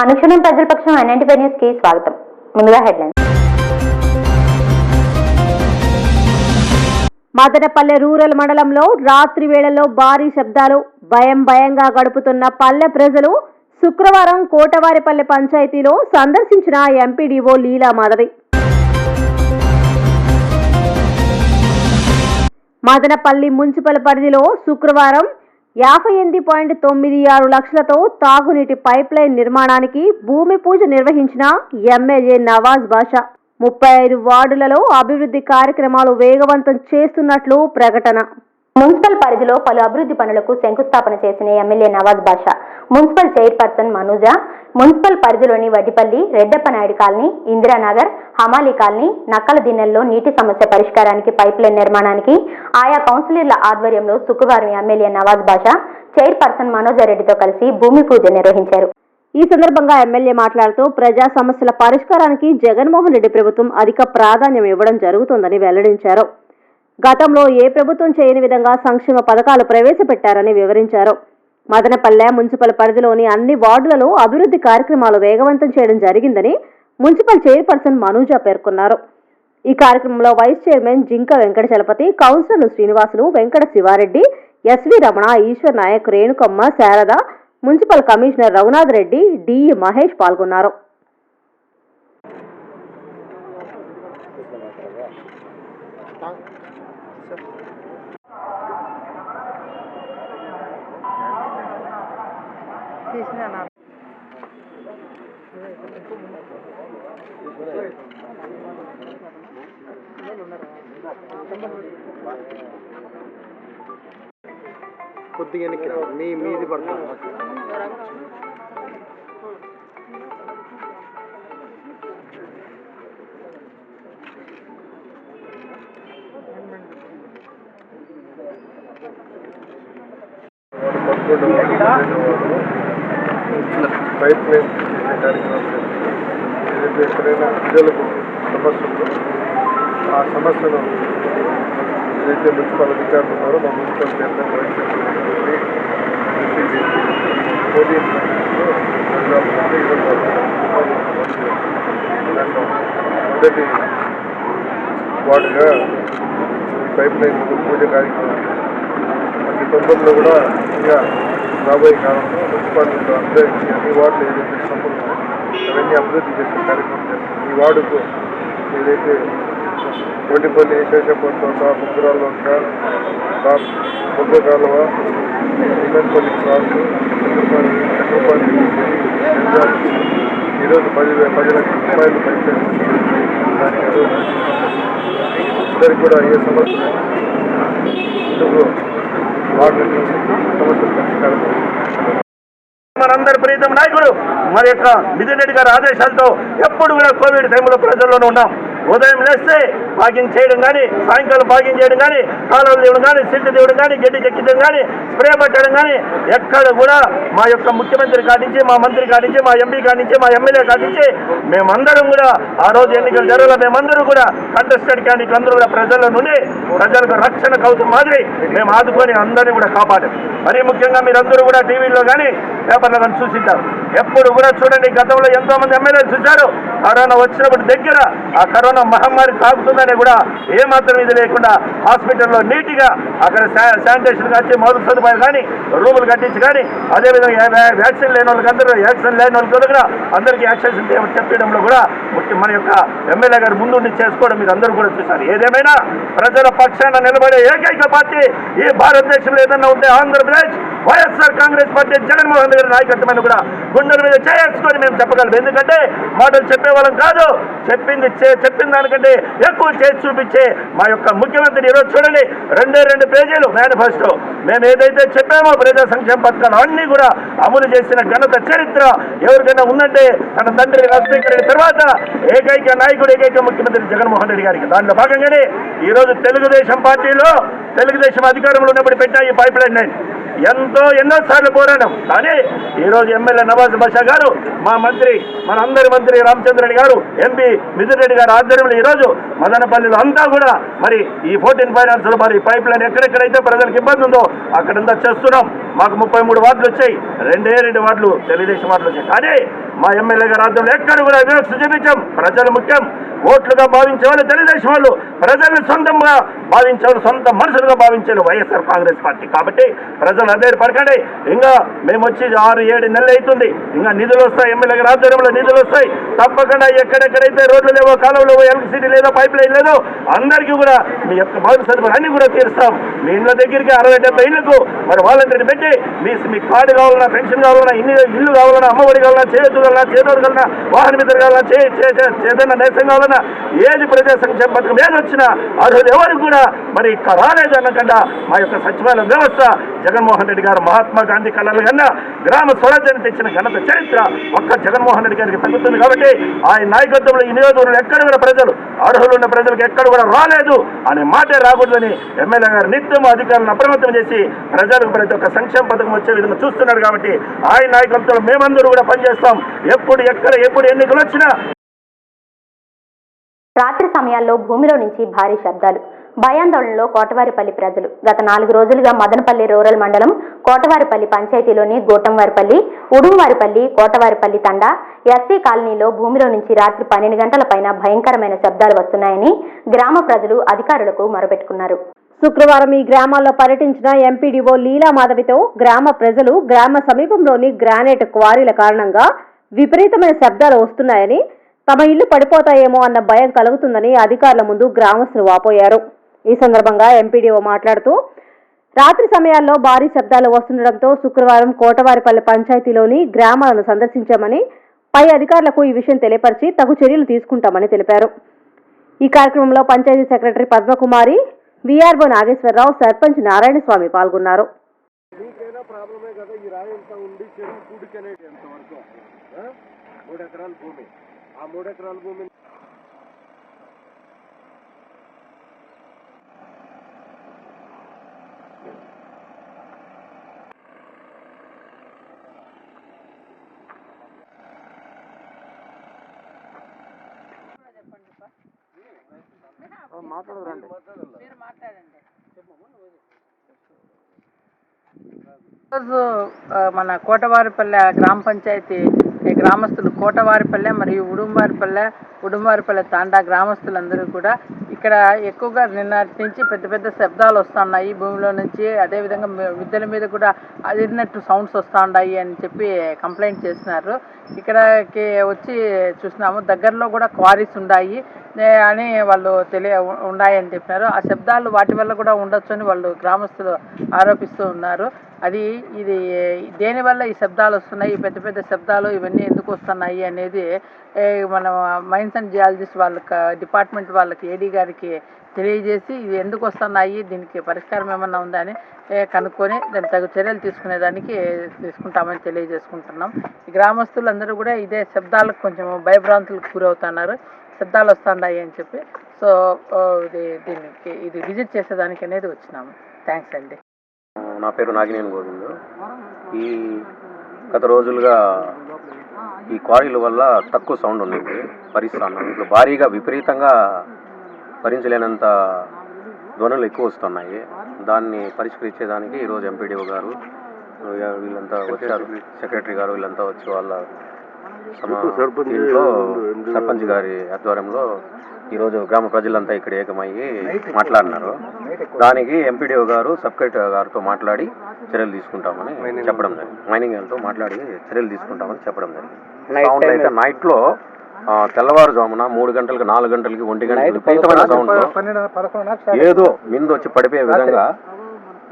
అనుక్షణం ప్రజలపక్షం పక్షం న్యూస్కి స్వాగతం. ముందుగా హెడ్లైన్ మదనపల్లె రూరల్ మండలంలో రాత్రి వేళల్లో భారీ శబ్దాలు భయం భయంగా గడుపుతున్న పల్లె ప్రజలు శుక్రవారం కోటవారిపల్లె పంచాయతీలో సందర్శించిన ఎంపీడీఓ లీలా మాధవి. మదనపల్లి మున్సిపల్ పరిధిలో శుక్రవారం యాభై ఎనిమిది పాయింట్ తొమ్మిది ఆరు లక్షలతో తాగునీటి పైప్ లైన్ నిర్మాణానికి భూమి పూజ నిర్వహించిన ఎమ్మెల్యే నవాజ్ బాషా. ముప్పై ఐదు వార్డులలో అభివృద్ధి కార్యక్రమాలు వేగవంతం చేస్తున్నట్లు ప్రకటన. మున్సిపల్ పరిధిలో పలు అభివృద్ధి పనులకు శంకుస్థాపన చేసిన MLA Nawaz Basha municipal chairperson Manuja municipal పరిధిలోని వడ్డిపల్లి రెడ్డప్పనాయుడు కాలనీ ఇందిరానగర్ హమాలి కాలనీ నక్కల దిన్నెల్లో నీటి సమస్య పరిష్కారానికి పైప్ లైన్ నిర్మాణానికి ఆయా కౌన్సిలర్ల ఆధ్వర్యంలో శుక్రవారం ఎమ్మెల్యే నవాజ్ బాషా చైర్పర్సన్ మనోజరెడ్డితో కలిసి భూమి పూజ నిర్వహించారు. ఈ సందర్భంగా ఎమ్మెల్యే మాట్లాడుతూ ప్రజా సమస్యల పరిష్కారానికి జగన్మోహన్ రెడ్డి ప్రభుత్వం అధిక ప్రాధాన్యం ఇవ్వడం జరుగుతుందని వెల్లడించారు. గతంలో ఏ ప్రభుత్వం చేయని విధంగా సంక్షేమ పథకాలు ప్రవేశపెట్టారని వివరించారు. మదనపల్లె మున్సిపల్ పరిధిలోని అన్ని వార్డులలో అభివృద్ధి కార్యక్రమాలు వేగవంతం చేయడం జరిగిందని మున్సిపల్ చైర్పర్సన్ మనూజ పేర్కొన్నారు. ఈ కార్యక్రమంలో వైస్ చైర్మన్ జింక వెంకట చలపతి కౌన్సిలర్లు Srinivasulu Venkata Sivareddy SV Ramana Eswar Naik Renukamma Sarada municipal commissioner Raghunath Reddy DE Mahesh పాల్గొన్నారు. కొద్దిగా వెనక్కి రా. మీ మీది పడుతుంది పైప్ లైన్ చేసే కార్యక్రమం చేస్తుంది. ఏదైతే ఎక్కడైనా ప్రజలకు సమస్య ఉందో ఆ సమస్యను ఏదైతే మున్సిపల్ అధికారులు ఉన్నారో మా municipal chairman vice chairman receive చేసి పోటీ మొదటి వార్డుగా ఈ పైప్ లైన్ పూజ కార్యక్రమం ప్రతి తొందరలో కూడా ఇంకా రాబోయే కాలంలో మున్సిపాలిటీలో అందరికీ అన్ని వార్డులు ఏదైతే ఇవన్నీ అభివృద్ధి చేసే కార్యక్రమం చేస్తాం. ఈ వార్డుకు ఏదైతే కోటిపల్లి శేషపల్లి తోట ముగ్గురాల్లో ముగ్గు కాలువ ఇల్లపల్లి క్రాస్ చక్రపాణి ఈరోజు పది పది లక్షల రూపాయలు పైసలు ఇద్దరికి కూడా ఏ సమస్యలు ఇందుకు వాటిని సమస్యలు పరిష్కారం మనందరి ప్రీతం నాయకుడు. మరి యొక్క మిథున్ రెడ్డి గారి ఆదేశాలతో ఎప్పుడు కూడా కోవిడ్ టైంలో ప్రజల్లోనే ఉన్నాం. ఉదయం లేస్తే వాకింగ్ చేయడం కానీ సాయంకాలం వాకింగ్ చేయడం కానీ కాలువలు తీయడం కానీ సిల్ట్ తీయడం కానీ గడ్డి చెక్కించడం కానీ స్ప్రే పట్టడం కానీ ఎక్కడ కూడా మా యొక్క ముఖ్యమంత్రి కాడించి మా మంత్రి కాడించి మా ఎంపీ కాడించి మా ఎమ్మెల్యే కాడించి మేమందరం కూడా ఆ రోజు ఎన్నికలు జరగల మేమందరూ కూడా కంటెస్టెడ్ క్యాండిడేట్ అందరూ కూడా ప్రజల నుండి ప్రజలకు రక్షణ కవచం మాదిరి మేము ఆదుకొని అందరినీ కూడా కాపాడాం. మరీ ముఖ్యంగా మీరందరూ కూడా టీవీలో కానీ పేపర్లో కానీ చూసింటారు. ఎప్పుడు కూడా చూడండి గతంలో ఎంతోమంది ఎమ్మెల్యేలు చూశారు. కరోనా వచ్చినప్పుడు దగ్గర ఆ కరోనా మహమ్మారి తాగుతుందని కూడా ఏమాత్రం ఇది లేకుండా హాస్పిటల్లో నీట్గా అక్కడ శానిటేషన్ కాచి మౌలిక సదుపాయాలు కానీ రూములు కట్టించి కానీ అదేవిధంగా వ్యాక్సిన్ లేని వాళ్ళకి అందరూ వ్యాక్సిన్ లేని వాళ్ళకి కూడా అందరికీ యాక్సెస్ చెప్పడంలో కూడా మన యొక్క ఎమ్మెల్యే గారు ముందుండి చేసుకోవడం మీరు అందరూ కూడా చూశారు. ఏదేమైనా ప్రజల పక్షాన నిలబడే ఏకైక పార్టీ ఈ భారతదేశంలో ఏదన్నా ఉంటే Andhra Pradesh YSR Congress party Jaganmohan Reddy గారి నాయకత్వమైన కూడా గుండెల మీద చేసుకొని మేము చెప్పగలం. ఎందుకంటే మాటలు చెప్పేవాళ్ళం కాదు. చెప్పింది చెప్పిన దానికంటే ఎక్కువ చేసి చూపించే మా యొక్క ముఖ్యమంత్రి ఈరోజు చూడండి. రెండే రెండు పేజీలు మేనిఫెస్టో. మేము ఏదైతే చెప్పామో ప్రజా సంక్షేమ పథకాలు అన్ని కూడా అమలు చేసిన ఘనత చరిత్ర ఎవరికైనా ఉందంటే తన తండ్రి రాజశేఖర రెడ్డి తర్వాత ఏకైక నాయకుడు ఏకైక ముఖ్యమంత్రి జగన్మోహన్ రెడ్డి గారికి. దాంట్లో భాగంగానే ఈ రోజు తెలుగుదేశం పార్టీలో తెలుగుదేశం అధికారంలో ఉన్నప్పుడు పెట్టా ఈ పైప్ లైన్ ఎంతో ఎన్నో సార్లు పోరాడాం. కానీ ఈరోజు ఎమ్మెల్యే నవాజ్ బషా గారు మా మంత్రి మన అందరి మంత్రి రామచంద్రరెడ్డి గారు ఎంపీ మిథున్ రెడ్డి గారు ఆధ్వర్యంలో ఈరోజు మదనపల్లిలో అంతా కూడా మరి ఈ ఫోర్టీన్ ఫైనాన్స్ మరి పైప్ లైన్ ఎక్కడెక్కడైతే ప్రజలకు ఇబ్బంది ఉందో అక్కడంతా చేస్తున్నాం. మాకు ముప్పై మూడు వార్డులు వచ్చాయి. రెండే రెండు వార్డులు తెలుగుదేశం వార్డులు వచ్చాయి. కానీ మా ఎమ్మెల్యే గారు ఆధ్వర్యంలో ఎక్కడ కూడా వివక్ష చూపించాం. ప్రజలు ముఖ్యం. ఓట్లుగా భావించే వాళ్ళు తెలుగుదేశం వాళ్ళు ప్రజల్ని సొంతంగా భావించే వాళ్ళు సొంత మనుషులుగా భావించే వైఎస్ఆర్ కాంగ్రెస్ పార్టీ. కాబట్టి ప్రజలు అదే పడకండి ఇంకా మేము వచ్చి ఆరు ఏడు నెలలు అవుతుంది. ఇంకా నిధులు వస్తాయి. ఎమ్మెల్యే ఆధ్వర్యంలో నిధులు వస్తాయి. తప్పకుండా ఎక్కడెక్కడైతే రోడ్లు లేవో కాలువలు లేవో ఎలక్ట్రిసిటీ లేదో పైప్ లైన్ లేదో అందరికీ కూడా మీ యొక్క భవన సదుపాయాలు అన్ని కూడా తీరుస్తాం. మీ ఇళ్ళ దగ్గరికి అరవై డెబ్బై ఇళ్ళకు మరి వాలంటీర్ని పెట్టి మీ మీ కార్డు కావాలన్నా పెన్షన్ కావాలన్నా ఇన్ని ఇల్లు కావాలన్నా అమ్మఒడి కావాలన్నా చేతులు కావాలన్నా చేదోడు కావాలన్నా వాహన మీద కావాలన్నా చే చేదన్న నేసం కావాలన్నా ఏది ప్రజా సంక్షేమ పథకం ఏది వచ్చినా అర్హులు ఎవరికి కూడా మరి ఇక్కడ రాలేదు అనకుండా మా యొక్క సచివాలయం వ్యవస్థ జగన్మోహన్ రెడ్డి గారు మహాత్మా గాంధీ కళలు కన్నా గ్రామ స్వరాజ్యాన్ని తెచ్చిన ఘనత చరిత్ర ఒక్క జగన్మోహన్ రెడ్డి గారికి తగ్గుతుంది కాబట్టి ఆయన నాయకత్వంలో ఈ నియోజకవర్గంలో ఎక్కడ కూడా ప్రజలు అర్హులున్న ప్రజలకు ఎక్కడ కూడా రాలేదు అనే మాటే రాకూడదని ఎమ్మెల్యే గారు నిత్యం అధికారులను అప్రమత్తం చేసి ప్రజలకు ప్రతి ఒక్క సంక్షేమ పథకం వచ్చే విధంగా చూస్తున్నారు కాబట్టి ఆయన నాయకత్వంలో మేమందరూ కూడా పనిచేస్తాం. ఎప్పుడు ఎక్కడ ఎప్పుడు ఎన్నికలు వచ్చినా రాత్రి సమయాల్లో భూమిలో నుంచి భారీ శబ్దాలు. భయాందోళనలో కోటవారిపల్లి ప్రజలు. గత నాలుగు రోజులుగా మదనపల్లి రూరల్ మండలం కోటవారిపల్లి పంచాయతీలోని గోటంవారిపల్లి ఉడుంవారిపల్లి కోటవారిపల్లి తండా ఎస్సీ కాలనీలో భూమిలో నుంచి రాత్రి పన్నెండు గంటల పైన భయంకరమైన శబ్దాలు వస్తున్నాయని గ్రామ ప్రజలు అధికారులకు మొరపెట్టుకున్నారు. శుక్రవారం ఈ గ్రామాల్లో పర్యటించిన ఎంపీడీఓ లీలా మాధవితో గ్రామ ప్రజలు గ్రామ సమీపంలోని గ్రానైట్ క్వారీల కారణంగా విపరీతమైన శబ్దాలు వస్తున్నాయని తమ ఇల్లు పడిపోతాయేమో అన్న భయం కలుగుతుందని అధికారుల ముందు గ్రామస్తులు వాపోయారు. ఈ సందర్భంగా ఎంపీడీఓ మాట్లాడుతూ రాత్రి సమయాల్లో భారీ శబ్దాలు వస్తుండటంతో శుక్రవారం కోటవారిపల్లి పంచాయతీలోని గ్రామాలను సందర్శించామని పై అధికారులకు ఈ విషయం తెలియపరిచి తగు చర్యలు తీసుకుంటామని తెలిపారు. ఈ కార్యక్రమంలో పంచాయతీ సెక్రటరీ పద్మకుమారి విఆర్ఓ నాగేశ్వరరావు సర్పంచ్ నారాయణ స్వామి పాల్గొన్నారు. మీకైనా ప్రాబ్లమే కదా ఈ రాయి ఎంత ఉండి చెరువు కూడికనేది ఎంతవరకు? మూడు ఎకరాల భూమి. ఆ మూడు ఎకరాల భూమి ఈరోజు ఆ, మన కోటవారిపల్లె గ్రామ పంచాయతీ ఈ గ్రామస్తులు కోటవారిపల్లె మరియు ఉడుంబారిపల్లె ఉడుంబారిపల్లె తాండా గ్రామస్తులందరూ కూడా ఇక్కడ ఎక్కువగా నిన్నటి నుంచి పెద్ద పెద్ద శబ్దాలు వస్తున్నాయి. భూమిలో నుంచి అదేవిధంగా విద్యల మీద కూడా అదిరినట్టు సౌండ్స్ వస్తూ ఉన్నాయి అని చెప్పి కంప్లైంట్ చేసినారు. ఇక్కడకి వచ్చి చూసినాము. దగ్గరలో కూడా క్వారీస్ ఉన్నాయి అని వాళ్ళు తెలియ ఉన్నాయని చెప్పినారు ఆ శబ్దాలు వాటి వల్ల కూడా ఉండొచ్చు అని వాళ్ళు గ్రామస్తులు ఆరోపిస్తూ ఉన్నారు. అది ఇది దేనివల్ల ఈ శబ్దాలు వస్తున్నాయి? ఈ పెద్ద పెద్ద శబ్దాలు ఇవన్నీ ఎందుకు వస్తున్నాయి అనేది మన మైన్స్ అండ్ జియాలజిస్ట్ వాళ్ళకి డిపార్ట్మెంట్ వాళ్ళకి ఏడీ గారికి తెలియజేసి ఇది ఎందుకు వస్తున్నాయి? దీనికి పరిష్కారం ఏమన్నా ఉందా అని కనుక్కొని దాని తగు చర్యలు తీసుకునేదానికి తీసుకుంటామని తెలియజేసుకుంటున్నాం. గ్రామస్తులందరూ కూడా ఇదే శబ్దాలకు కొంచెం భయభ్రాంతులకు గురవుతున్నారు. శబ్దాలు వస్తున్నాయి అని చెప్పి. సో ఇది దీనికి ఇది విజిట్ చేసేదానికి అనేది వచ్చినాము. థ్యాంక్స్ అండి. నా పేరు నాగినేని గోవిందు. ఈ గత రోజులుగా ఈ క్వారీల వల్ల తక్కువ సౌండ్ ఉండింది భరిస్తాను ఇప్పుడు భారీగా విపరీతంగా భరించలేనంత ధ్వనులు ఎక్కువ వస్తున్నాయి. దాన్ని పరిష్కరించేదానికి ఈరోజు ఎంపీడీఓ గారు వీళ్ళంతా వచ్చారు. సెక్రటరీ గారు వీళ్ళంతా వచ్చి వాళ్ళ దీంట్లో సర్పంచ్ గారి ఆధ్వర్యంలో ఈరోజు గ్రామ ప్రజలంతా ఇక్కడ ఏకమయ్యి మాట్లాడినారు. దానికి ఎంపీడీఓ గారు సబ్ కలెక్టర్ గారితో మాట్లాడి చర్యలు తీసుకుంటామని చెప్పడం జరిగింది. మైనింగ్ వాళ్ళతో మాట్లాడి చర్యలు తీసుకుంటామని చెప్పడం జరిగింది. సౌండ్ అయితే నైట్లో ఆ, తెల్లవారుజామున మూడు గంటలకి నాలుగు గంటలకి ఒంటి గంటలకి విపరీతమైన సౌండ్ ఏదో మిందు వచ్చి పడిపోయే విధంగా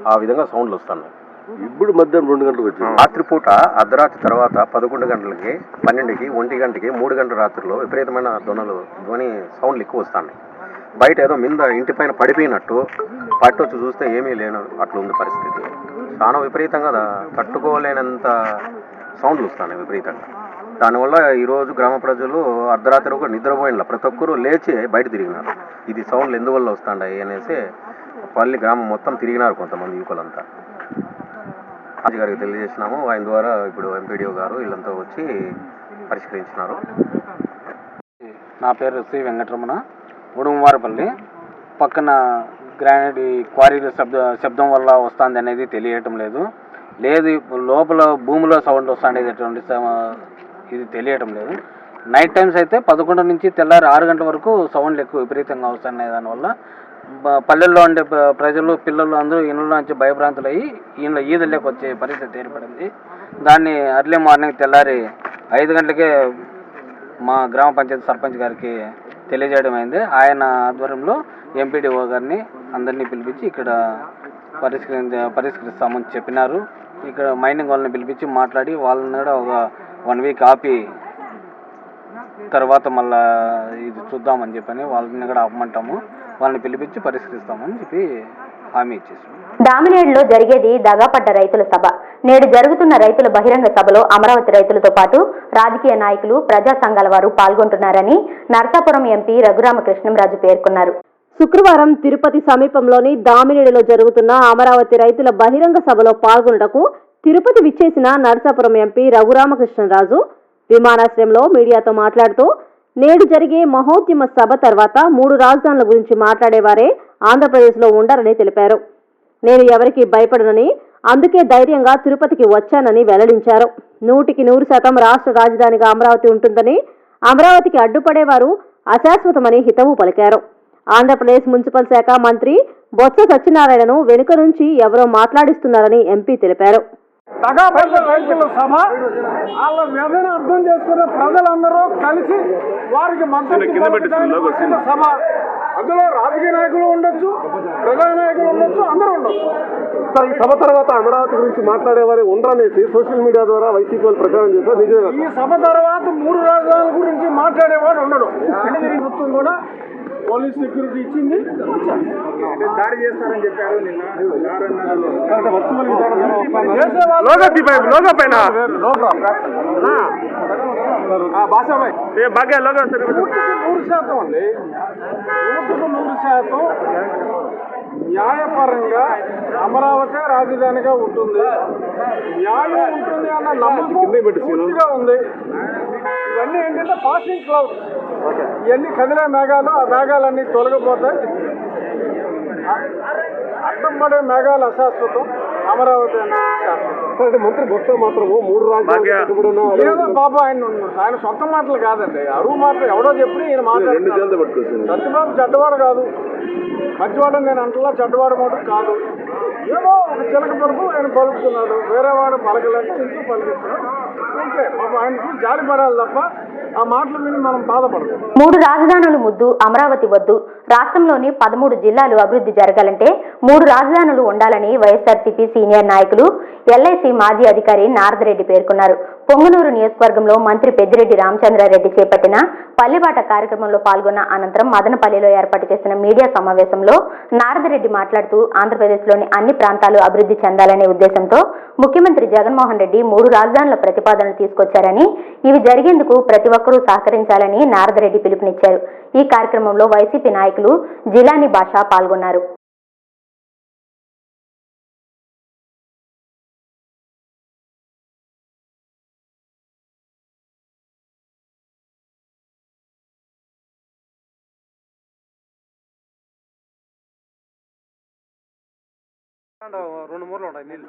ఆ విధంగా సౌండ్లు వస్తున్నాయి. ఇప్పుడు మధ్యాహ్నం రెండు గంటలకు వచ్చింది. రాత్రిపూట అర్ధరాత్రి తర్వాత పదకొండు గంటలకి పన్నెండుకి ఒంటి గంటకి మూడు గంటల రాత్రిలో విపరీతమైన ధ్వనులు ధ్వని సౌండ్లు ఎక్కువ వస్తున్నాయి. బయట ఏదో మింద ఇంటి పైన పడిపోయినట్టు పట్టొచ్చి చూస్తే ఏమీ లేను అట్లా ఉంది పరిస్థితి. చాలా విపరీతంగా తట్టుకోలేనంత సౌండ్లు వస్తున్నాయి విపరీతంగా. దానివల్ల ఈరోజు గ్రామ ప్రజలు అర్ధరాత్రి కూడా నిద్రపోయినలా. ప్రతి ఒక్కరూ లేచి బయట తిరిగినారు. ఇది సౌండ్లు ఎందువల్ల వస్తున్నాయి అనేసి పల్లి గ్రామం మొత్తం తిరిగినారు కొంతమంది యువకులంతా. ఆర్జీ గారికి తెలియజేసినాము ఆయన ద్వారా ఇప్పుడు ఎంపీడీఓ గారు వీళ్ళంతా వచ్చి పరిష్కరించినారు. నా పేరు శ్రీ వెంకటరమణ. ఉడుమవారపల్లి. పక్కన గ్రానైట్ ఈ క్వారీల శబ్ద శబ్దం వల్ల వస్తుంది అనేది తెలియటం లేదు. లేదు లోపల భూమిలో సౌండ్ వస్తుంది అటువంటి ఇది తెలియటం లేదు. నైట్ టైమ్స్ అయితే పదకొండు నుంచి తెల్లారి ఆరు గంటల వరకు సౌండ్లు ఎక్కువ విపరీతంగా వస్తున్నాయి దానివల్ల పల్లెల్లో ఉండే ప్రజలు పిల్లలు అందరూ ఇళ్ళ నుంచి భయభ్రాంతులయ్యి ఈయన ఈదుల్లోకి వచ్చే పరిస్థితి ఏర్పడింది. దాన్ని అర్లీ మార్నింగ్ తెల్లారి ఐదు గంటలకే మా గ్రామ పంచాయతీ సర్పంచ్ గారికి తెలియజేయడం అయింది. ఆయన ఆధ్వర్యంలో ఎంపీడీఓ గారిని అందరినీ పిలిపించి ఇక్కడ పరిష్కరించ పరిష్కరిస్తామని చెప్పినారు. ఇక్కడ మైనింగ్ వాళ్ళని పిలిపించి మాట్లాడి వాళ్ళని కూడా ఒక వన్ వీక్ ఆపి తర్వాత మళ్ళా ఇది చూద్దామని చెప్పని వాళ్ళని కూడా ఆపమంటాము. వాళ్ళని పిలిపించి పరిష్కరిస్తామని చెప్పి హామీ ఇచ్చేసాం. డామినేడ్లో జరిగేది దగాపడ్డ రైతుల సభ. నేడు జరుగుతున్న రైతుల బహిరంగ సభలో అమరావతి రైతులతో పాటు రాజకీయ నాయకులు ప్రజా సంఘాల వారు పాల్గొంటున్నారని నరసాపురం ఎంపీ రఘురామకృష్ణంరాజు పేర్కొన్నారు. శుక్రవారం తిరుపతి సమీపంలోని దామినేడులో జరుగుతున్న అమరావతి రైతుల బహిరంగ సభలో పాల్గొనటకు తిరుపతి విచ్చేసిన నరసాపురం ఎంపీ రఘురామకృష్ణరాజు విమానాశ్రయంలో మీడియాతో మాట్లాడుతూ నేడు జరిగే మహోద్యమ సభ తర్వాత మూడు రాజధానుల గురించి మాట్లాడేవారే ఆంధ్రప్రదేశ్లో ఉండరని తెలిపారు. నేను ఎవరికి భయపడనని అందుకే ధైర్యంగా తిరుపతికి వచ్చానని వెల్లడించారు. నూటికి నూరు శాతం రాష్ట్ర రాజధానిగా అమరావతి ఉంటుందని అమరావతికి అడ్డుపడేవారు అశాశ్వతమని హితవు పలికారు. ఆంధ్రప్రదేశ్ మున్సిపల్ శాఖ మంత్రి బొత్స సత్యనారాయణను వెనుక నుంచి ఎవరో మాట్లాడిస్తున్నారని ఎంపీ తెలిపారు. తగాపడ్డ రైతుల సభ వాళ్ళ వ్యధను అర్థం చేసుకున్న ప్రజలందరూ కలిసి వారికి మద్దతు సభ. అందులో రాజకీయ నాయకులు ఉండొచ్చు ప్రజా నాయకులు ఉండొచ్చు అందరూ ఉండొచ్చు. సార్ ఈ సభ తర్వాత అమరావతి గురించి మాట్లాడేవారు ఉండరనేసి సోషల్ మీడియా ద్వారా వైసీపీ వాళ్ళు ప్రచారం చేశారు. నిజమే ఈ సభ తర్వాత మూడు రాజధానుల గురించి మాట్లాడేవాడు ఉండడు. ప్రభుత్వం కూడా. పోలీస్ సెక్యూరిటీ ఇచ్చింది. దాడి చేస్తారని చెప్పారు నూరు శాతం అండి. నూటికి నూరు శాతం న్యాయపరంగా అమరావతి రాజధానిగా ఉంటుంది. న్యాయం ఉంటుంది అన్న నమ్మకం ఉంది. ఇవన్నీ ఏంటంటే పాసింగ్ క్లౌడ్స్ ఇవన్నీ కదిలే మేఘాలు ఆ మేఘాలన్నీ తొలగిపోతాయి. అడ్డం పడే మేఘాలు అశాశ్వతం అమరావతి అంటే మంత్రి బొత్స మాత్రము మూడు రాజ్యాలు ఏదో బాబు ఆయన. ఆయన సొంత మాటలు కాదండి. అరువు మాటలు ఎవడో చెప్పి ఈయన పట్టుకొచ్చింది సత్యబాబు చెడ్డవాడు కాదు. మంచివాడు నేను అంటలా చెడ్డవాడు మాట కాదు. ఏమో ఒక చిలక పరుపు ఆయన పలుకుతున్నాడు. వేరే వాడు పలకలేక ఇంట్లో పలికిస్తున్నాడు ఓకే పాపం ఆయనకి జాలి పడాలి తప్ప ఆ మాటలు విని మనం బాధపడదు మూడు రాజధానులు ముద్దు అమరావతి వద్దు రాష్ట్రంలోని పదమూడు జిల్లాలు అభివృద్ధి జరగాలంటే మూడు రాజధానులు ఉండాలని వైఎస్ఆర్సీపీ సీనియర్ నాయకులు ఎల్ఐసి మాజీ అధికారి నారదరెడ్డి పేర్కొన్నారు. పొంగనూరు నియోజకవర్గంలో మంత్రి పెద్దిరెడ్డి రామచంద్రారెడ్డి చేపట్టిన పల్లెబాట కార్యక్రమంలో పాల్గొన్న అనంతరం మదనపల్లిలో ఏర్పాటు చేసిన మీడియా సమావేశంలో నారదరెడ్డి మాట్లాడుతూ ఆంధ్రప్రదేశ్లోని అన్ని ప్రాంతాలు అభివృద్ధి చెందాలనే ఉద్దేశంతో ముఖ్యమంత్రి జగన్మోహన్ రెడ్డి మూడు రాజధానుల ప్రతిపాదనలు తీసుకొచ్చారని ఇవి జరిగేందుకు ప్రతి ఒక్కరూ సహకరించాలని నారదరెడ్డి పిలుపునిచ్చారు. ఈ కార్యక్రమంలో వైసీపీ నాయకులు జిలాని భాష పాల్గొన్నారు రెండు మూరలు ఉంటాయి నీళ్ళు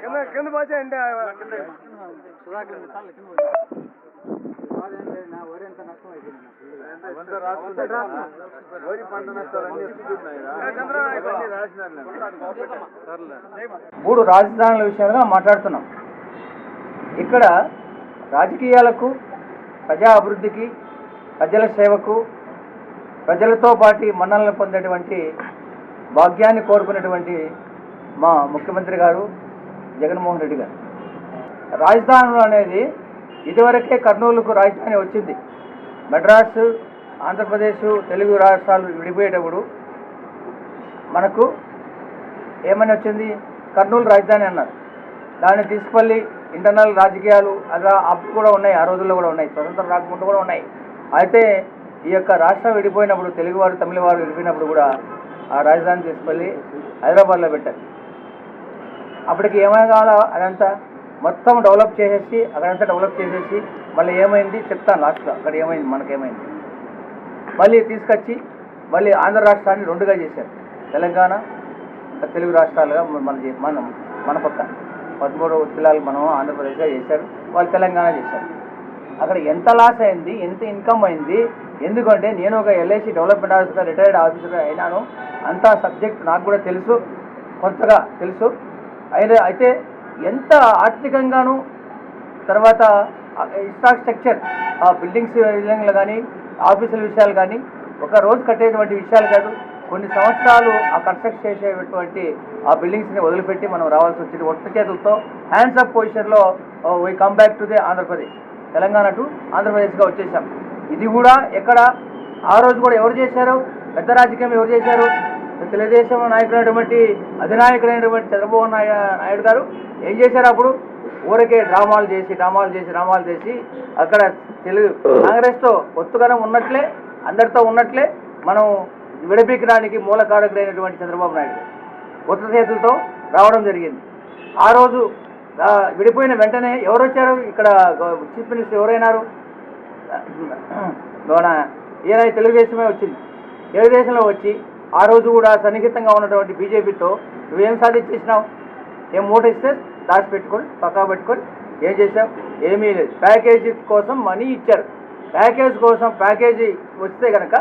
కింద కింద పోతే మూడు రాజధానుల విషయంగా మాట్లాడుతున్నాం. ఇక్కడ రాజకీయాలకు ప్రజా అభివృద్ధికి ప్రజల సేవకు ప్రజలతో పాటు మన్ననలు పొందేటువంటి భాగ్యాన్ని కోరుకునేటువంటి మా ముఖ్యమంత్రి గారు జగన్మోహన్ రెడ్డి గారు. రాజధానులు అనేది ఇదివరకే కర్నూలుకు రాజధాని వచ్చింది. మద్రాసు ఆంధ్రప్రదేశ్ తెలుగు రాష్ట్రాలు విడిపోయేటప్పుడు మనకు ఏమని వచ్చింది? కర్నూలు రాజధాని అన్నారు. దాన్ని తీసుకెళ్ళి ఇంటర్నల్ రాజకీయాలు అలా అప్పు కూడా ఉన్నాయి ఆ రోజుల్లో కూడా ఉన్నాయి స్వతంత్రం రాకముందు కూడా ఉన్నాయి. అయితే ఈ యొక్క రాష్ట్రం విడిపోయినప్పుడు తెలుగువారు తమిళవారు విడిపోయినప్పుడు కూడా ఆ రాజధాని తీసుకెళ్ళి హైదరాబాద్లో పెట్టారు. అప్పటికి ఏమైనా కావాలో అదంతా? మొత్తం డెవలప్ చేసేసి అక్కడంతా డెవలప్ చేసేసి మళ్ళీ ఏమైంది చెప్తాను లాస్ట్లో. అక్కడ ఏమైంది? మనకేమైంది? మళ్ళీ తీసుకొచ్చి మళ్ళీ ఆంధ్ర రాష్ట్రాన్ని రెండుగా చేశారు. తెలంగాణ ఇంకా తెలుగు రాష్ట్రాలుగా మన చే- మనం మన పక్క. పదమూడు జిల్లాలు మనం ఆంధ్రప్రదేశ్గా చేశారు. వాళ్ళు తెలంగాణ చేశారు. అక్కడ ఎంత లాస్ అయింది? ఎంత ఇన్కమ్ అయింది? ఎందుకంటే నేను ఒక LIC development officer retired officer అయినాను. అంతా సబ్జెక్ట్ నాకు కూడా తెలుసు. కొత్తగా తెలుసు. అయితే ఎంత ఆర్థికంగాను తర్వాత ఇన్ఫ్రాస్ట్రక్చర్ ఆ బిల్డింగ్స్ విధంగా కానీ ఆఫీసుల విషయాలు కానీ ఒక రోజు కట్టేటువంటి విషయాలు కాదు. కొన్ని సంవత్సరాలు ఆ కన్స్ట్రక్ట్ చేసేటువంటి ఆ బిల్డింగ్స్ని వదిలిపెట్టి మనం రావాల్సి వచ్చింది. ఒట్టు చేతులతో హ్యాండ్స్ అప్ పొజిషన్లో why come back to the Andhra Pradesh Telangana to ఆంధ్రప్రదేశ్గా వచ్చేసాం. ఇది కూడా ఎక్కడ ఆ రోజు కూడా ఎవరు చేశారు? పెద్ద రాజకీయం ఎవరు చేశారు? తెలుగుదేశం నాయకుడైనటువంటి అధినాయకుడైనటువంటి చంద్రబాబు నాయ- నాయుడు గారు ఏం చేశారు అప్పుడు? ఊరికే డ్రామాలు చేసి డ్రామాలు చేసి డ్రామాలు చేసి అక్కడ తెలుగు కాంగ్రెస్తో ఒత్తుగానే ఉన్నట్లే అందరితో ఉన్నట్లే మనం విడపీకడానికి మూల కారకుడైనటువంటి చంద్రబాబు నాయుడు కొత్త చేతులతో రావడం జరిగింది. ఆ రోజు విడిపోయిన వెంటనే ఎవరు వచ్చారు ఇక్కడ చీఫ్ మినిస్టర్ ఎవరైనారు? మన ఈయన తెలుగుదేశమే వచ్చింది. తెలుగుదేశంలో వచ్చి ఆ రోజు కూడా సన్నిహితంగా ఉన్నటువంటి బీజేపీతో నువ్వేం సాధించేసినావు ఏం మూట ఇస్తే దాచి పెట్టుకొని పక్కా పెట్టుకొని ఏం చేసావు ఏమీ లేదు. ప్యాకేజీ కోసం మనీ ఇచ్చారు. ప్యాకేజ్ కోసం ప్యాకేజీ వస్తే కనుక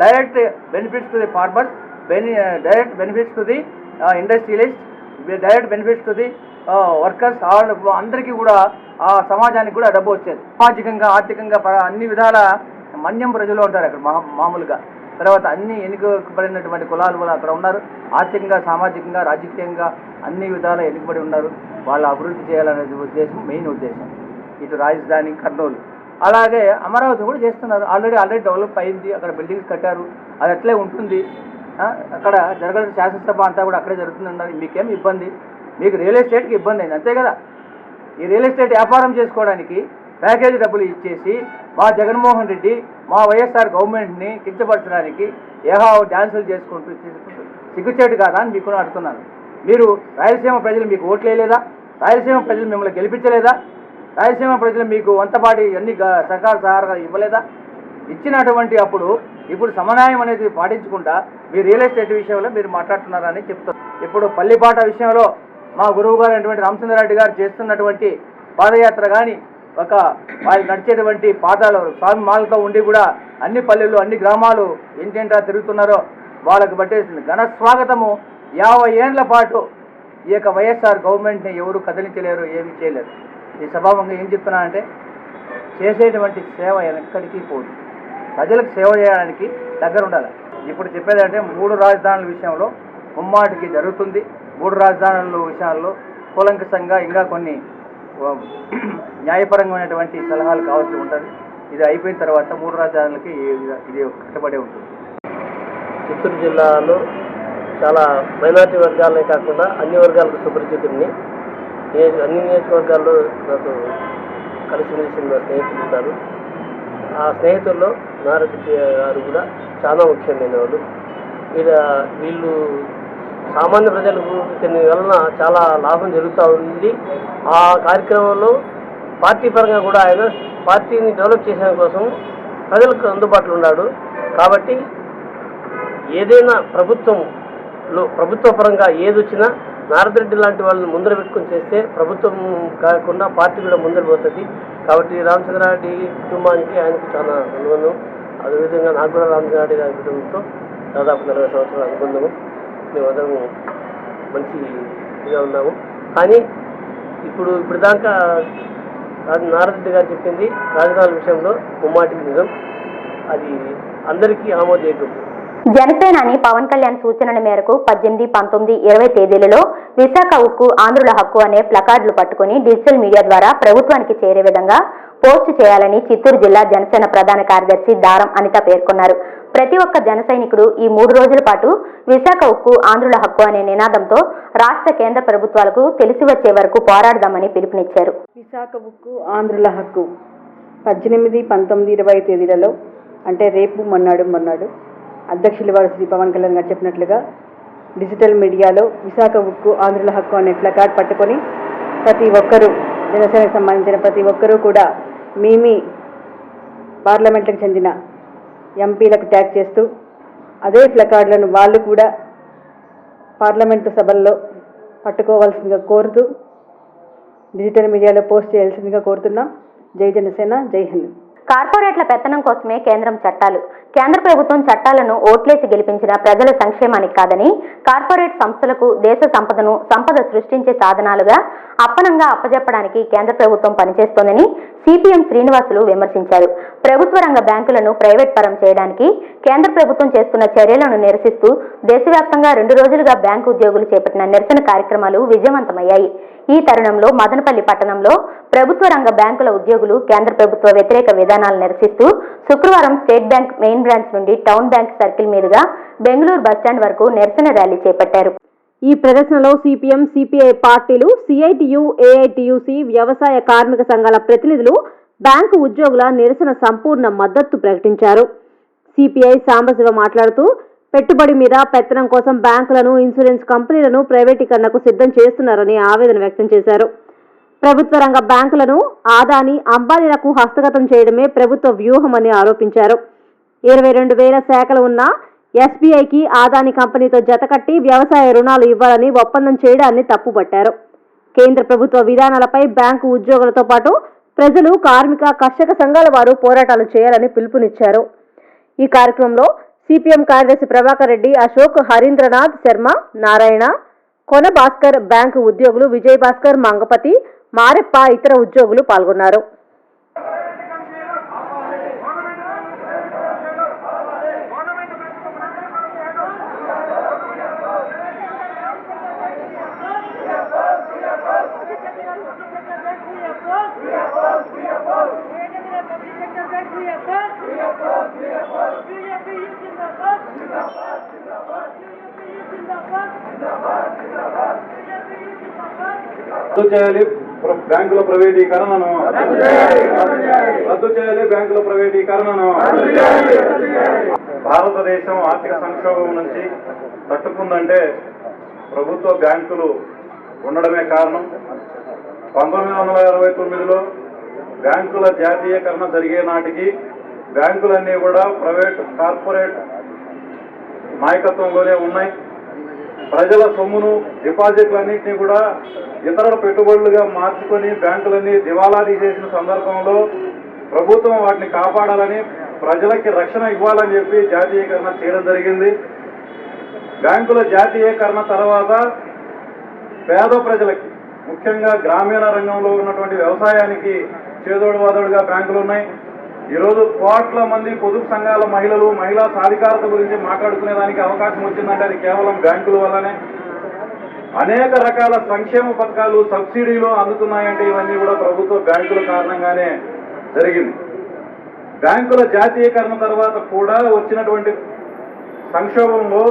direct benefits to the farmers beni direct benefits to the industrialist direct benefits to the workers అందరికీ కూడా ఆ సమాజానికి కూడా డబ్బు వచ్చేది. సామాజికంగా ఆర్థికంగా పర- అన్ని విధాల మన్యం ప్రజలు ఉంటారు అక్కడ మా మామూలుగా. తర్వాత అన్ని ఎన్నికబడినటువంటి కులాలు కూడా అక్కడ ఉన్నారు. ఆర్థికంగా సామాజికంగా రాజకీయంగా అన్ని విధాలా ఎన్నికబడి ఉన్నారు. వాళ్ళు అభివృద్ధి చేయాలనేది ఉద్దేశం మెయిన్ ఉద్దేశం. ఇటు రాజధాని కర్నూలు. అలాగే అమరావతి కూడా చేస్తున్నారు. ఆల్రెడీ ఆల్రెడీ డెవలప్ అయింది. అక్కడ బిల్డింగ్స్ కట్టారు. అది అట్లే ఉంటుంది. అక్కడ జరగాల్సిన శాసనసభ అంతా కూడా అక్కడే జరుగుతుందన్నారు. మీకేం ఇబ్బంది? మీకు రియల్ ఎస్టేట్కి ఇబ్బంది అయింది. అంతే కదా? ఈ రియల్ ఎస్టేట్ వ్యాపారం చేసుకోవడానికి ప్యాకేజీ డబ్బులు ఇచ్చేసి మా జగన్మోహన్ రెడ్డి మా వైఎస్ఆర్ గవర్నమెంట్ని కించపరచడానికి ఏహా డ్యాన్సులు చేసుకుంటూ చేసుకుంటూ సిగ్గుచేటు కాదా అని మీకు అడుగుతున్నాను. మీరు రాయలసీమ ప్రజలు మీకు ఓట్లేయలేదా రాయలసీమ ప్రజలు మిమ్మల్ని గెలిపించలేదా? రాయలసీమ ప్రజలు మీకు వంతపాటి అన్ని గ- సహకార సహారాలు ఇవ్వలేదా? ఇచ్చినటువంటి అప్పుడు ఇప్పుడు సమన్వయం అనేది పాటించకుండా మీ రియల్ ఎస్టేట్ విషయంలో మీరు మాట్లాడుతున్నారని చెప్తారు ఇప్పుడు పల్లిపాట విషయంలో మా గురువు గారు అయినటువంటి రామచంద్రారెడ్డి గారు చేస్తున్నటువంటి పాదయాత్ర కానీ ఒక వారికి నడిచేటువంటి పాదాలు స్వామి మాలతో ఉండి కూడా అన్ని పల్లెలు అన్ని గ్రామాలు ఏంటేంటా తిరుగుతున్నారో వాళ్ళకు పట్టేసింది. ఘన స్వాగతము యాభై ఏండ్ల పాటు ఈ యొక్క వైఎస్ఆర్ గవర్నమెంట్ని ఎవరు కదిలించలేరు ఏమీ చేయలేరు. ఈ స్వభావంగా ఏం చెప్తున్నా అంటే చేసేటువంటి సేవ ఎక్కడికి పోదు. ప్రజలకు సేవ చేయడానికి దగ్గర ఉండాలి. ఇప్పుడు చెప్పేదంటే మూడు రాజధానుల విషయంలో ముమ్మాటికి జరుగుతుంది. మూడు రాజధానుల విషయాల్లో కూలంకసంగా ఇంకా కొన్ని న్యాయపరమైనటువంటి సలహాలు కావాల్సి ఉంటుంది. ఇది అయిపోయిన తర్వాత మూడు రాజధానులకి ఇది ఇది కట్టుబడి ఉంటుంది. చిత్తూరు జిల్లాలో చాలా మైనార్టీ వర్గాలనే కాకుండా అన్ని వర్గాలకు సుపరిచితుడిని. నియోజ అన్ని నియోజకవర్గాల్లో నాకు కలిసిమెలిసిన స్నేహితులు ఉంటారు. ఆ స్నేహితుల్లో నారరెడ్డి గారు కూడా చాలా ముఖ్యమైన వాళ్ళు వీళ్ళ వీళ్ళు సామాన్య ప్రజలకు ఇతని వలన చాలా లాభం జరుగుతూ ఉంది. ఆ కార్యక్రమంలో పార్టీ పరంగా కూడా ఆయన పార్టీని డెవలప్ చేసే కోసం ప్రజలకు అందుబాటులో ఉన్నాడు. కాబట్టి ఏదైనా ప్రభుత్వంలో ప్రభుత్వ పరంగా ఏది వచ్చినా నారదరెడ్డి లాంటి వాళ్ళని ముందర పెట్టుకుని చేస్తే ప్రభుత్వం కాకుండా పార్టీ కూడా ముందర పోతుంది. కాబట్టి రామచంద్రారెడ్డి కుటుంబానికి ఆయనకు చాలా అనుబంధం అదేవిధంగా నాకు కూడా రామచంద్రారెడ్డి గారి కుటుంబంతో దాదాపు నలభై సంవత్సరాల అనుబంధము. మేమందరం మంచి ఇదిగా ఉన్నాము. కానీ ఇప్పుడు ఇప్పుడు దాకా రా- నారదరెడ్డి గారు చెప్పింది రాజధానుల విషయంలో ముమ్మాటికి నిజం. అది అందరికీ ఆమోదయోగ్యం. జనసేనాని పవన్ కళ్యాణ్ సూచనల మేరకు పద్దెనిమిది పంతొమ్మిది ఇరవై తేదీలలో విశాఖ ఉక్కు ఆంధ్రుల హక్కు అనే ప్లకార్డులు పట్టుకుని డిజిటల్ మీడియా ద్వారా ప్రభుత్వానికి చేరే విధంగా పోస్టు చేయాలని చిత్తూరు జిల్లా జనసేన ప్రధాన కార్యదర్శి దారం అనిత పేర్కొన్నారు. ప్రతి ఒక్క జన సైనికుడు ఈ మూడు రోజుల పాటు విశాఖ ఉక్కు ఆంధ్రుల హక్కు అనే నినాదంతో రాష్ట్ర కేంద్ర ప్రభుత్వాలకు తెలిసి వచ్చే వరకు పోరాడదామని పిలుపునిచ్చారు. విశాఖ ఉక్కు ఆంధ్రుల హక్కు. పద్దెనిమిది పంతొమ్మిది ఇరవై తేదీలలో అంటే రేపు మొన్నాడు మొన్నాడు. అధ్యక్షులు వారు శ్రీ పవన్ కళ్యాణ్ గారు చెప్పినట్లుగా డిజిటల్ మీడియాలో విశాఖ ఉక్కు ఆంధ్రుల హక్కు అనే ప్లకార్డ్ పట్టుకొని ప్రతి ఒక్కరూ జనసేనకు సంబంధించిన ప్రతి ఒక్కరూ కూడా మీ మీ పార్లమెంట్లకు చెందిన ఎంపీలకు ట్యాగ్ చేస్తూ అదే ప్లకార్డులను వాళ్ళు కూడా పార్లమెంటు సభల్లో పట్టుకోవాల్సిందిగా కోరుతూ డిజిటల్ మీడియాలో పోస్ట్ చేయాల్సిందిగా కోరుతున్నాం. జై జనసేన జై హింద్. కార్పొరేట్ల పెత్తనం కోసమే కేంద్రం చట్టాలు. కేంద్ర ప్రభుత్వం చట్టాలను ఓట్లేసి గెలిపించిన ప్రజల సంక్షేమానికి కాదని కార్పొరేట్ సంస్థలకు దేశ సంపదను సంపద సృష్టించే సాధనాలుగా అప్పనంగా అప్పజెప్పడానికి కేంద్ర ప్రభుత్వం పనిచేస్తోందని సిపిఎం శ్రీనివాసులు విమర్శించారు. ప్రభుత్వ రంగ బ్యాంకులను ప్రైవేట్ పరం చేయడానికి కేంద్ర ప్రభుత్వం చేస్తున్న చర్యలను నిరసిస్తూ దేశవ్యాప్తంగా రెండు రోజులుగా బ్యాంకు ఉద్యోగులు చేపట్టిన నిరసన కార్యక్రమాలు విజయవంతమయ్యాయి. ఈ తరుణంలో మదనపల్లి పట్టణంలో ప్రభుత్వ రంగ బ్యాంకుల ఉద్యోగులు కేంద్ర ప్రభుత్వ వ్యతిరేక విధానాలు నిరసిస్తూ శుక్రవారం స్టేట్ బ్యాంక్ మెయిన్ బ్రాంచ్ నుండి టౌన్ బ్యాంక్ సర్కిల్ మీదుగా బెంగళూరు బస్టాండ్ వరకు నిరసన ర్యాలీ చేపట్టారు. ఈ ప్రదర్శనలో సిపిఎం సిపిఐ పార్టీలు సిఐటియు ఏఐటియుసి వ్యవసాయ కార్మిక సంఘాల ప్రతినిధులు బ్యాంకు ఉద్యోగుల నిరసన సంపూర్ణ మద్దతు ప్రకటించారు. సిపిఐ సాంబశివ మాట్లాడుతూ పెట్టుబడి మీద పెత్తనం కోసం బ్యాంకులను ఇన్సూరెన్స్ కంపెనీలను ప్రైవేటీకరణకు సిద్ధం చేస్తున్నారని ఆవేదన వ్యక్తం చేశారు. ప్రభుత్వ రంగ బ్యాంకులను ఆదాని అంబానీలకు హస్తగతం చేయడమే ప్రభుత్వ వ్యూహమని ఆరోపించారు. ఇరవై రెండు వేల శాఖలు ఉన్న ఎస్బీఐకి ఆదాని కంపెనీతో జతకట్టి వ్యవసాయ రుణాలు ఇవ్వాలని ఒప్పందం చేయడాన్ని తప్పుపట్టారు కేంద్ర ప్రభుత్వ విధానాలపై బ్యాంకు ఉద్యోగులతో పాటు ప్రజలు కార్మిక కర్షక సంఘాల వారు పోరాటాలు చేయాలని పిలుపునిచ్చారు. ఈ కార్యక్రమంలో సిపిఎం కార్యదర్శి ప్రభాకర్ రెడ్డి అశోక్ హరీంద్రనాథ్ శర్మ నారాయణ కొన భాస్కర్ బ్యాంకు ఉద్యోగులు విజయ్ భాస్కర్ మంగపతి మారెప్ప ఇతర ఉద్యోగులు పాల్గొన్నారు రద్దు చేయాలి బ్యాంకుల ప్రైవేటీకరణను. రద్దు చేయాలి బ్యాంకుల ప్రైవేటీకరణను. భారతదేశం ఆర్థిక సంక్షోభం నుంచి తట్టుకుందంటే ప్రభుత్వ బ్యాంకులు ఉండడమే కారణం. పంతొమ్మిది వందల ఇరవై తొమ్మిదిలో బ్యాంకుల జాతీయకరణ జరిగే నాటికి బ్యాంకులన్నీ కూడా ప్రైవేట్ కార్పొరేట్ నాయకత్వంలోనే ఉన్నాయి. ప్రజల సొమ్మును డిపాజిట్లన్నింటినీ కూడా ఇతర పెట్టుబడులుగా మార్చుకొని బ్యాంకులన్నీ దివాలా తీసేసిన సందర్భంలో ప్రభుత్వం వాటిని కాపాడాలని ప్రజలకి రక్షణ ఇవ్వాలని చెప్పి జాతీయకరణ చేయడం జరిగింది. బ్యాంకుల జాతీయకరణ తర్వాత పేద ప్రజలకి ముఖ్యంగా గ్రామీణ రంగంలో ఉన్నటువంటి వ్యవసాయానికి చేదోడు వాదోడుగా బ్యాంకులు ఉన్నాయి. ఈరోజు కోట్ల మంది పొదుపు సంఘాల మహిళలు మహిళా సాధికారత గురించి మాట్లాడుకునే దానికి అవకాశం వచ్చిందంటే అది కేవలం బ్యాంకుల వల్లనే. అనేక రకాల సంక్షేమ పథకాలు సబ్సిడీలు అందుతున్నాయంటే ఇవన్నీ కూడా ప్రభుత్వ బ్యాంకుల కారణంగానే జరిగింది. బ్యాంకుల జాతీయకరణ తర్వాత కూడా వచ్చినటువంటి సంక్షోభంలో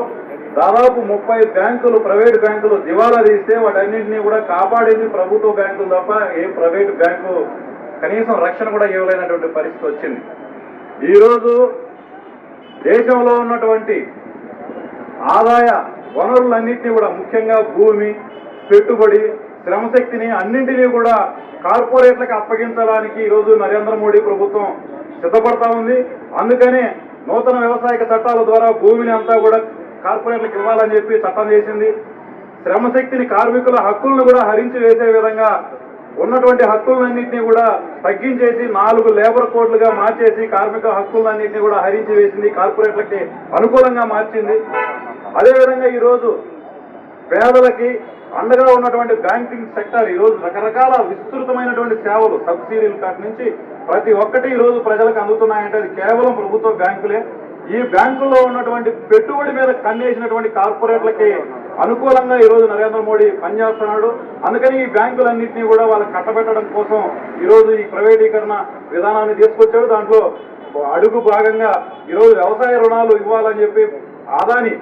దాదాపు ముప్పై బ్యాంకులు ప్రైవేట్ బ్యాంకులు దివాలా తీస్తే వాటన్నింటినీ కూడా కాపాడేది ప్రభుత్వ బ్యాంకులు తప్ప ఏ ప్రైవేట్ బ్యాంకు కనీసం రక్షణ కూడా ఇవ్వలేనటువంటి పరిస్థితి వచ్చింది. ఈరోజు దేశంలో ఉన్నటువంటి ఆదాయ వనరులన్నింటినీ కూడా ముఖ్యంగా భూమి పెట్టుబడి శ్రమశక్తిని అన్నింటినీ కూడా కార్పొరేట్లకు అప్పగించడానికి ఈరోజు నరేంద్ర మోడీ ప్రభుత్వం సిద్ధపడతా ఉంది. అందుకనే నూతన వ్యవసాయక చట్టాల ద్వారా భూమిని అంతా కూడా కార్పొరేట్లకు ఇవ్వాలని చెప్పి చట్టం చేసింది. శ్రమశక్తిని కార్మికుల హక్కులను కూడా హరించి వేసే విధంగా ఉన్నటువంటి హక్కులన్నింటినీ కూడా తగ్గించేసి నాలుగు లేబర్ కోడ్లుగా మార్చేసి కార్మిక హక్కులన్నింటినీ కూడా హరించి వేసింది కార్పొరేట్లకి అనుకూలంగా మార్చింది. అదేవిధంగా ఈరోజు పేదలకి అండగా ఉన్నటువంటి బ్యాంకింగ్ సెక్టర్ ఈ రోజు రకరకాల విస్తృతమైనటువంటి సేవలు సబ్సిడీల కాటి నుంచి ప్రతి ఒక్కటి ఈ రోజు ప్రజలకు అందుతున్నాయంటే అది కేవలం ప్రభుత్వ బ్యాంకులే. ఈ బ్యాంకుల్లో ఉన్నటువంటి పెట్టుబడి మీద కన్నేసినటువంటి కార్పొరేట్లకి అనుకూలంగా ఈ రోజు నరేంద్ర మోడీ పనిచేస్తున్నాడు అందుకని ఈ బ్యాంకులన్నింటినీ కూడా వాళ్ళకి కట్టబెట్టడం కోసం ఈరోజు ఈ ప్రైవేటీకరణ విధానాన్ని తీసుకొచ్చాడు. దాంట్లో అడుగు భాగంగా ఈరోజు వ్యవసాయ రుణాలు ఇవ్వాలని చెప్పి ఆదాని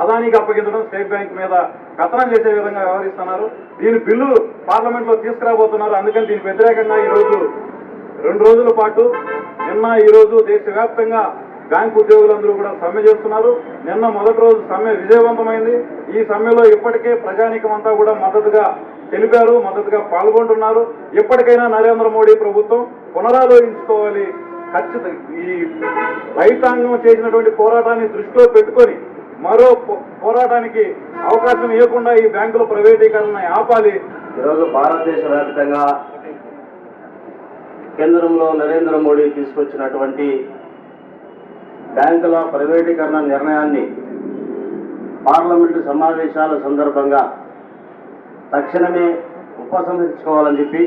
అదానికి అప్పగించడం స్టేట్ బ్యాంక్ మీద కథనం చేసే విధంగా వ్యవహరిస్తున్నారు. దీని బిల్లు పార్లమెంట్లో తీసుకురాబోతున్నారు. అందుకని దీనికి వ్యతిరేకంగా ఈరోజు రెండు రోజుల పాటు నిన్న ఈరోజు దేశవ్యాప్తంగా బ్యాంక్ ఉద్యోగులందరూ కూడా సమ్మె చేస్తున్నారు. నిన్న మొదటి రోజు సమ్మె విజయవంతమైంది. ఈ సమ్మెలో ఇప్పటికే ప్రజానీకం అంతా కూడా మద్దతుగా తెలిపారు మద్దతుగా పాల్గొంటున్నారు. ఎప్పటికైనా నరేంద్ర మోడీ ప్రభుత్వం పునరాలోచించుకోవాలి. ఖచ్చితంగా ఈ రైతాంగం చేసినటువంటి పోరాటాన్ని దృష్టిలో పెట్టుకొని మరో పో- పోరాటానికి అవకాశం ఇవ్వకుండా ఈ బ్యాంకుల ప్రైవేటీకరణ ఆపాలి. ఈరోజు భారతదేశ వ్యాప్తంగా కేంద్రంలో నరేంద్ర మోడీ తీసుకొచ్చినటువంటి బ్యాంకుల ప్రైవేటీకరణ నిర్ణయాన్ని పార్లమెంటు సమావేశాల సందర్భంగా తక్షణమే ఉపసంహరించుకోవాలని చెప్పి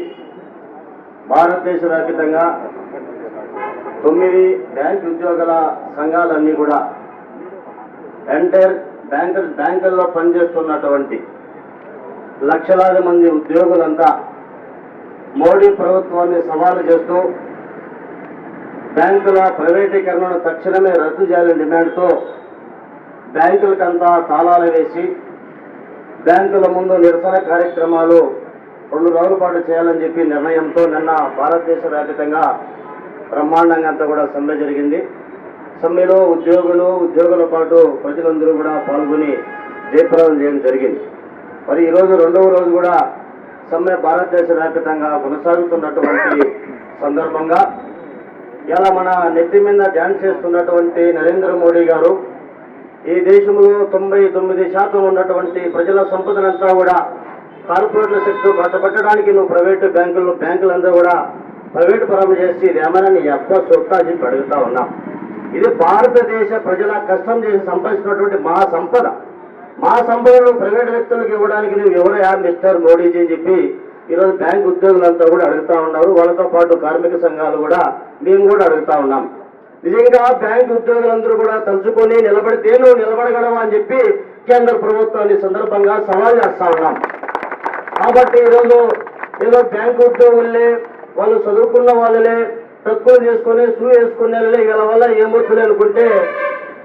భారతదేశ వ్యాప్తంగా తొమ్మిది బ్యాంక్ ఉద్యోగుల సంఘాలన్నీ కూడా ఎంటైర్ బ్యాంకర్ బ్యాంకుల్లో పనిచేస్తున్నటువంటి లక్షలాది మంది ఉద్యోగులంతా మోడీ ప్రభుత్వాన్ని సవాలు చేస్తూ బ్యాంకుల ప్రైవేటీకరణను తక్షణమే రద్దు చేయాలని డిమాండ్తో బ్యాంకులకంతా తాళాలు వేసి బ్యాంకుల ముందు నిరసన కార్యక్రమాలు రెండు రోజుల పాటు చేయాలని చెప్పి నిర్ణయంతో నిన్న భారతదేశ వ్యాప్తంగా బ్రహ్మాండంగా అంతా కూడా సమ్మె జరిగింది. సమ్మెలో ఉద్యోగులు ఉద్యోగుల పాటు ప్రజలందరూ కూడా పాల్గొని జయప్రదం చేయడం జరిగింది. మరి ఈరోజు రెండవ రోజు కూడా సమ్మె భారతదేశ వ్యాప్తంగా కొనసాగుతున్నటువంటి సందర్భంగా ఇలా మన నెత్తి మీద డ్యాన్స్ చేస్తున్నటువంటి నరేంద్ర మోడీ గారు ఈ దేశంలో తొంభై తొమ్మిది శాతం ఉన్నటువంటి ప్రజల సంపదనంతా కూడా కార్పొరేట్ల సెక్టర్ కట్టబెట్టడానికి నువ్వు ప్రైవేటు బ్యాంకులు బ్యాంకులందరూ కూడా ప్రైవేటు పరం చేసి ఏమైనా నీ అబ్బ అడుగుతా ఉన్నాం. ఇది భారతదేశ ప్రజల కష్టం చేసి సంపాదించినటువంటి మా సంపద. మా సంపదను ప్రైవేట్ వ్యక్తులకు ఇవ్వడానికి నువ్వు ఎవరయా మిస్టర్ మోడీజీ అని చెప్పి ఈరోజు బ్యాంక్ ఉద్యోగులంతా కూడా అడుగుతా ఉన్నారు. వాళ్ళతో పాటు కార్మిక సంఘాలు కూడా మేము కూడా అడుగుతా ఉన్నాం. నిజంగా బ్యాంక్ ఉద్యోగులందరూ కూడా తలుచుకొని నిలబడితే నువ్వు నిలబడగలవా అని చెప్పి కేంద్ర ప్రభుత్వాన్ని సందర్భంగా సవాల్ చేస్తా ఉన్నాం. కాబట్టి ఈరోజు ఏదో బ్యాంక్ ఉద్యోగులే వాళ్ళు చదువుకున్న వాళ్ళలే తక్కువ చేసుకొని షూ వేసుకునే వాళ్ళే వీళ్ళ వల్ల ఏమవుతుంది అనుకుంటే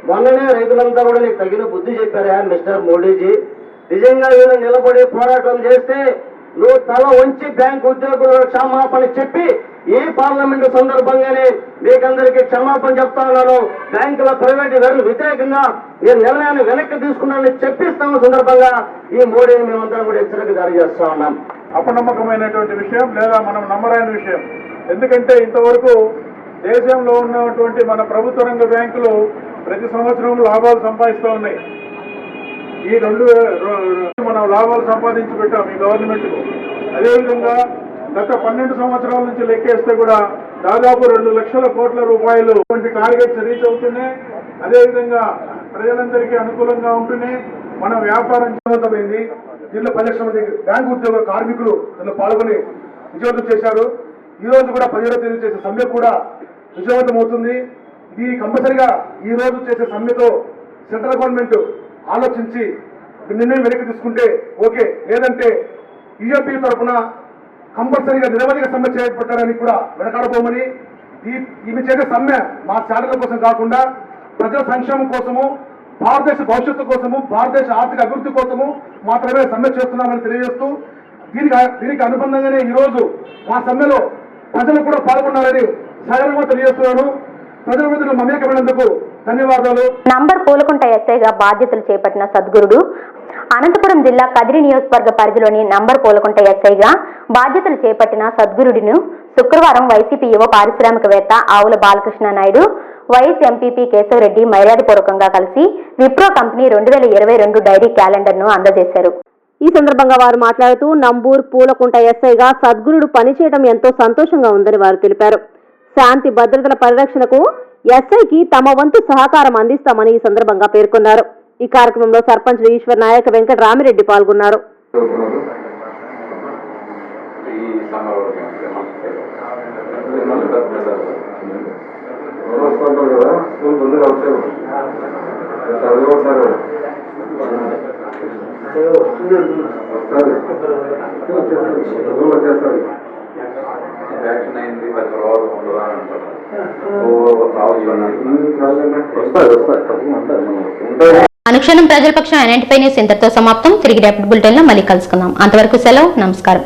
మొన్ననే రైతులంతా కూడా నీకు తగిన బుద్ధి చెప్పారా మిస్టర్ మోడీజీ? నిజంగా వీళ్ళు నిలబడి పోరాటం చేస్తే నువ్వు తల వంచి బ్యాంక్ ఉద్యోగులు క్షమాపణ చెప్పి ఈ పార్లమెంట్ సందర్భంగానే మీకందరికీ క్షమాపణ చెప్తా ఉన్నాను. బ్యాంకుల ప్రైవేట్ ధరలు వ్యతిరేకంగా ఈ నిర్ణయాన్ని వెనక్కి తీసుకున్నానని చెప్పిస్తాము సందర్భంగా ఈ మోడీని మేమంతా కూడా హెచ్చరిక జారీ చేస్తా ఉన్నాం. అపనమ్మకమైనటువంటి విషయం లేదా మనం నమ్మరైన విషయం. ఎందుకంటే ఇంతవరకు దేశంలో ఉన్నటువంటి మన ప్రభుత్వ రంగ బ్యాంకులు ప్రతి సంవత్సరం లాభాలు సంపాదిస్తూ ఉన్నాయి. ఈ రెండు మనం లాభాలు సంపాదించి పెట్టాం ఈ గవర్నమెంట్కు అదేవిధంగా గత పన్నెండు సంవత్సరాల నుంచి లెక్కేస్తే కూడా దాదాపు రెండు లక్షల కోట్ల రూపాయలు వంటి టార్గెట్స్ రీచ్ అవుతున్నాయి. అదేవిధంగా ప్రజలందరికీ అనుకూలంగా ఉంటూనే మన వ్యాపారం విజయవంతమైంది దీనిలో పది లక్షల మంది బ్యాంకు ఉద్యోగ కార్మికులు దీనిలో పాల్గొని విజయవంతం చేశారు. ఈ రోజు కూడా పదిహేడవ తేదీ చేసే సమ్మె కూడా విజయవంతం అవుతుంది. ఇది కంపల్సరిగా ఈ రోజు చేసే సమ్మెతో సెంట్రల్ గవర్నమెంట్ ఆలోచించి నిర్ణయం వెనక్కి తీసుకుంటే ఓకే. లేదంటే యూఎంపీ తరఫున కంపల్సరీగా నిరవధిక సమ్మె చేపట్టారని కూడా వెనకాడబోమని ఈ ఈమె చేసే సమ్మె మా శాఖల కోసం కాకుండా ప్రజల సంక్షేమం కోసము భారతదేశ భవిష్యత్తు కోసము భారతదేశ ఆర్థిక అభివృద్ధి కోసము మాత్రమే సమ్మె చేస్తున్నామని తెలియజేస్తూ దీనికి దీనికి అనుబంధంగానే ఈరోజు మా సమ్మెలో ప్రజలు కూడా పాల్గొన్నారని సగర్వంగా తెలియజేస్తున్నాను. ప్రజల విధులు మమేకమైనందుకు ధన్యవాదాలు. నంబర్ పూలకుంట ఎస్ఐగా బాధ్యతలు చేపట్టిన సద్గురుడు. అనంతపురం జిల్లా కదిరి నియోజకవర్గ పరిధిలోని నంబర్ పూలకుంట ఎస్ఐగా బాధ్యతలు చేపట్టిన సద్గురుడిను శుక్రవారం వైసీపీ యువ పారిశ్రామికవేత్త ఆవుల బాలకృష్ణ నాయుడు వైఎస్ ఎంపీపీ కేశవరెడ్డి మర్యాదపూర్వకంగా కలిసి విప్రో కంపెనీ రెండు వేల ఇరవై రెండు డైరీ క్యాలెండర్ను అందజేశారు. ఈ సందర్భంగా వారు మాట్లాడుతూ నంబూర్ పూలకుంట ఎస్ఐగా సద్గురుడు పనిచేయడం ఎంతో సంతోషంగా ఉందని వారు తెలిపారు. శాంతి భద్రతల పరిరక్షణకు ఎస్ఐకి తమ వంతు సహకారం అందిస్తామని ఈ సందర్భంగా పేర్కొన్నారు. ఈ కార్యక్రమంలో సర్పంచ్లు ఈశ్వర్ నాయక్ వెంకట రామిరెడ్డి పాల్గొన్నారు. వస్తుంటారు అయింది పది రోజులు ఉండదా అంటారు అనుక్షణం ప్రజల పక్షం ఎన్ఎంటిపై న్యూస్ ఇంతటితో సమాప్తం. తిరిగి రేపటి బులెటిన్లో మళ్ళీ కలుసుకుందాం. అంతవరకు సెలవు నమస్కారం.